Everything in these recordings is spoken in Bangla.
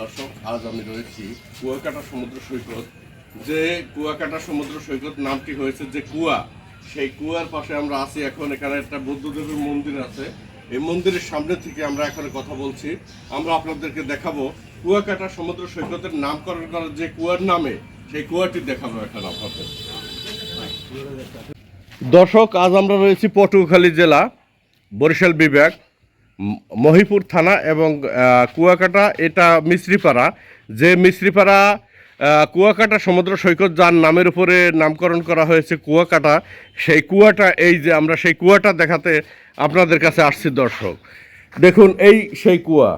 দর্শক, আজ আমি রয়েছি কুয়াকাটা সমুদ্র সৈকত। যে কুয়াকাটা সমুদ্র সৈকত নামটি হয়েছে যে কুয়া, সেই কুয়ার পাশে আমরা আছি এখন। এখানে একটা বুদ্ধদেবের মন্দির আছে। এই মন্দিরের সামনে থেকে আমরা এখানে কথা বলছি। আমরা আপনাদেরকে দেখাবো কুয়াকাটা সমুদ্র সৈকতের নামকরণ করা যে কুয়ার নামে, সেই কুয়াটি দেখাবো এখন আপনাদের। দর্শক, আজ আমরা রয়েছি পটুয়াখালী জেলা, বরিশাল বিভাগ। মহিপুর থানা এবং কুয়াকাটা, এটা মিশ্রিপাড়া যে মিশ্রিপাড়া কুয়াকাটা সমুদ্র সৈকত যার নামের উপরে নামকরণ করা হয়েছে কুয়াকাটা, সেই কুয়াটা, এই যে আমরা সেই কুয়াটা দেখাতে আপনাদের কাছে আসছি, দর্শক। দেখুন, এই সেই কুয়া।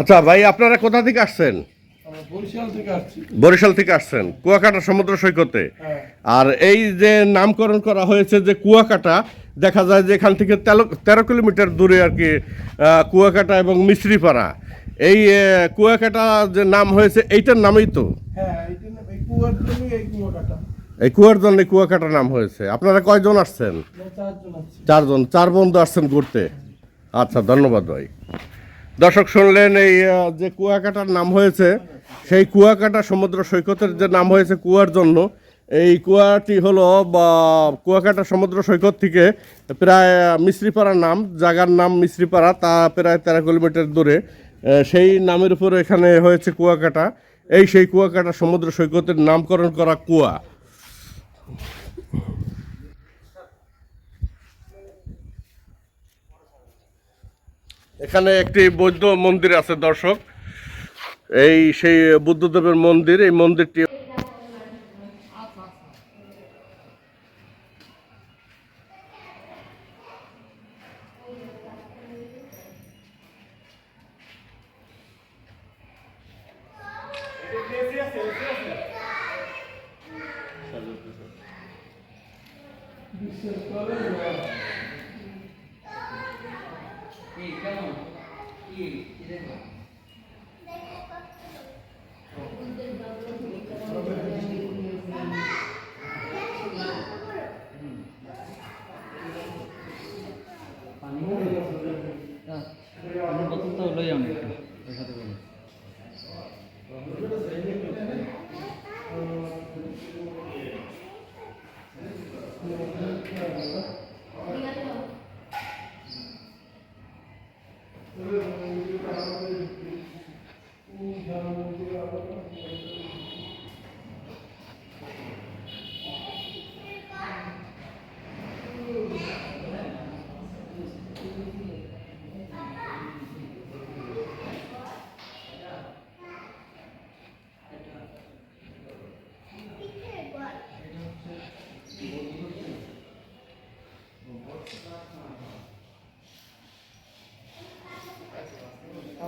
আচ্ছা ভাই, আপনারা কোথা থেকে আসছেন? বরিশাল থেকে আসছেন কুয়াকাটা সমুদ্র সৈকতে। হ্যাঁ। আর এই যে নামকরণ করা হয়েছে যে কুয়াকাটা দেখা যায় যে এখান থেকে তেরো কিলোমিটার দূরে আর কি কুয়াকাটা এবং মিশ্রিপাড়া এই কুয়াকাটা যে নাম হয়েছে এইটার নামেই তো? হ্যাঁ এই কুয়ার জন্যই এই কুয়াকাটা। জন্য কুয়াকাটা নাম হয়েছে। আপনারা কয়জন আসছেন? চারজন চার বন্ধু আসছেন ঘুরতে। আচ্ছা ধন্যবাদ ভাই। দর্শক শুনলেন এই যে কুয়াকাটার নাম হয়েছে সেই কুয়াকাটা সমুদ্র সৈকতের যে নাম হয়েছে কুয়ার জন্য, এই কুয়াটি হলো বা কুয়াকাটা সমুদ্র সৈকত থেকে প্রায় মিশ্রিপাড়া নাম জাগার নাম মিশ্রিপাড়া, তা প্রায় তেরো কিলোমিটার দূরে। সেই নামের উপরে এখানে হয়েছে কুয়াকাটা। এই সেই কুয়াকাটা সমুদ্র সৈকতের নামকরণ করা কুয়া। এখানে একটি বৌদ্ধ মন্দির আছে, দর্শক। এই সেই বুদ্ধদেবের মন্দির এই মন্দিরটি বোতলটা লই আমি একটু দেখাতে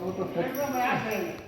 আমরা তো